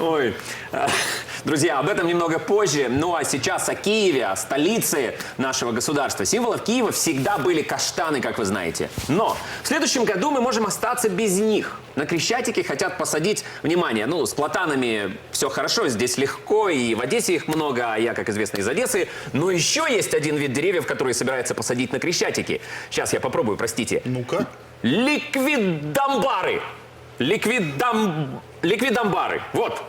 Ой, друзья, об этом немного позже. Ну а сейчас о Киеве, о столице нашего государства. Символов Киева всегда были каштаны, как вы знаете. Но в следующем году мы можем остаться без них. На Крещатике хотят посадить, внимание, ну, с платанами все хорошо, здесь легко, и в Одессе их много, а я, как известно, из Одессы. Но еще есть один вид деревьев, который собирается посадить на Крещатике. Сейчас я попробую, простите. Ну-ка. Ликвидамбары. Ликвидам... Ликвидамбары. Вот.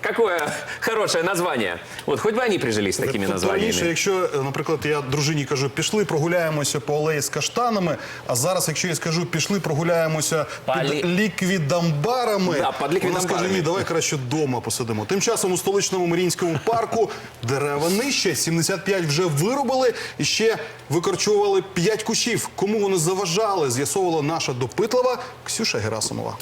Какое хорошее название. Вот хоть бы они прижились такими названиями. раніше, якщо, е, наприклад, я дружині кажу, пішли прогуляємося по алеї з каштанами, а зараз, якщо я скажу, пішли прогуляємося під ліквідамбарами, Да, під вона ліквідамбарами. скаже, ні, давай краще вдома посидимо. Тим часом у столичному Маріїнському парку дерева нижче, 75 вже вирубили і ще викорчовували 5 кущів. Кому вони заважали, з'ясовувала наша допитлива Ксюша Герасимова.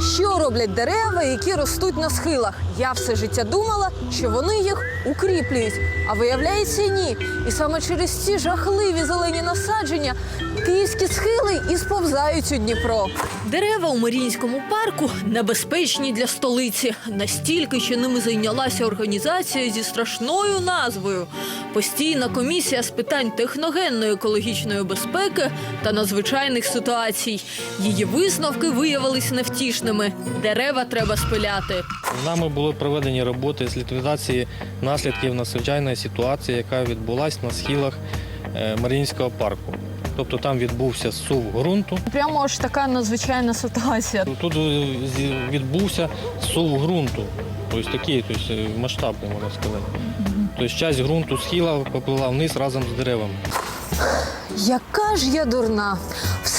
Що роблять дерева, які ростуть на схилах? Я все життя думала, що вони їх укріплюють. А виявляється, ні. І саме через ці жахливі зелені насадження київські схили і сповзають у Дніпро. Дерева у Маріїнському парку небезпечні для столиці. Настільки, що ними зайнялася організація зі страшною назвою Постійна комісія з питань техногенної екологічної безпеки та надзвичайних ситуацій. Її висновки виявились невтішними. Дерева треба спиляти. Нами були проведені роботи з ліквідації наслідків надзвичайної ситуації, яка відбулася на схилах е, Маріїнського парку. Тобто там відбувся сув ґрунту. Прямо аж така надзвичайна ситуація. Тут е, відбувся сув ґрунту. Тобто такий тобто, е, масштабний, можна сказати. Тобто часть ґрунту схила поплила вниз разом з деревами. Яка ж я дурна.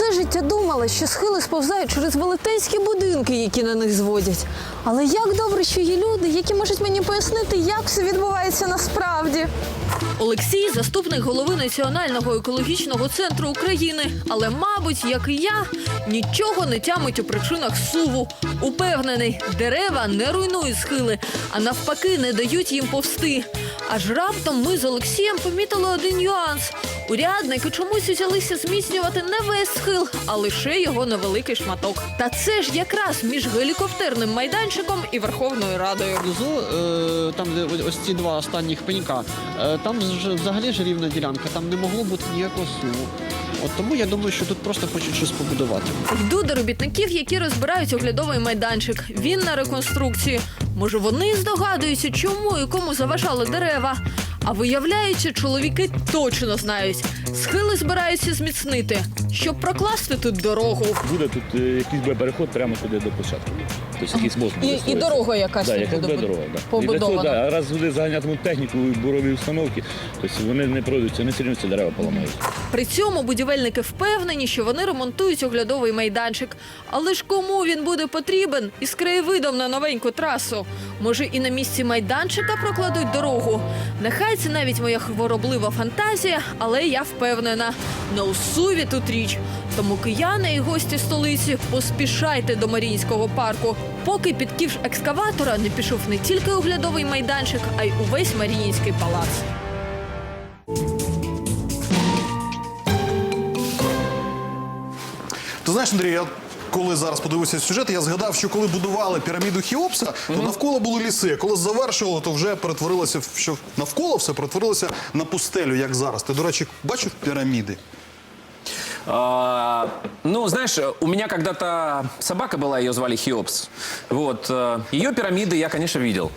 Все життя думала, що схили сповзають через велетенські будинки, які на них зводять. Але як добре, що є люди, які можуть мені пояснити, як все відбувається насправді. Олексій заступник голови Національного екологічного центру України. Але, мабуть, як і я, нічого не тямить у причинах суву. Упевнений, дерева не руйнують схили, а навпаки, не дають їм повсти. Аж раптом ми з Олексієм помітили один нюанс. Урядники чомусь узялися зміцнювати не весь схил, а лише його невеликий шматок. Та це ж якраз між гелікоптерним майданчиком і Верховною Радою. Внизу, е, там де ось ці два останніх пенька, е, там ж взагалі ж рівна ділянка, там не могло бути ніякого суму. От тому я думаю, що тут просто хочуть щось побудувати. Йду до робітників, які розбирають оглядовий майданчик. Він на реконструкції. Може, вони здогадуються, чому і кому заважали дерева. А виявляється, чоловіки точно знають. Схили збираються зміцнити, щоб прокласти тут дорогу. Буде тут е, якийсь буде переход прямо туди до площадки. Тобто якийсь мост буде І, і строїтися. дорога якась Да, тут якась буде буде дорога, да. І для побудована. цього, да, а раз туди заганятимуть техніку і бурові установки, тобто вони не пройдуть, вони все рівно ці дерева поламають. При цьому будівельники впевнені, що вони ремонтують оглядовий майданчик. Але ж кому він буде потрібен із краєвидом на новеньку трасу? Може, і на місці майданчика прокладуть дорогу? Нехай це навіть моя хвороблива фантазія, але я впевнена, на усуві тут річ. Тому кияни і гості столиці поспішайте до Маріїнського парку, поки під ківш екскаватора не пішов не тільки оглядовий майданчик, а й увесь Маріїнський палац. Ти знаєш, Андрій, я коли зараз подивився сюжет, я згадав, що коли будували піраміду Хіопса, то навколо були ліси. А коли завершували, то вже перетворилося, в- що навколо все перетворилося на пустелю, як зараз. Ти, до речі, бачив піраміди? А, ну, знаешь, у меня когда-то собака была, ее звали Хеопс. Вот. э, Ее пирамиды я, конечно, видел.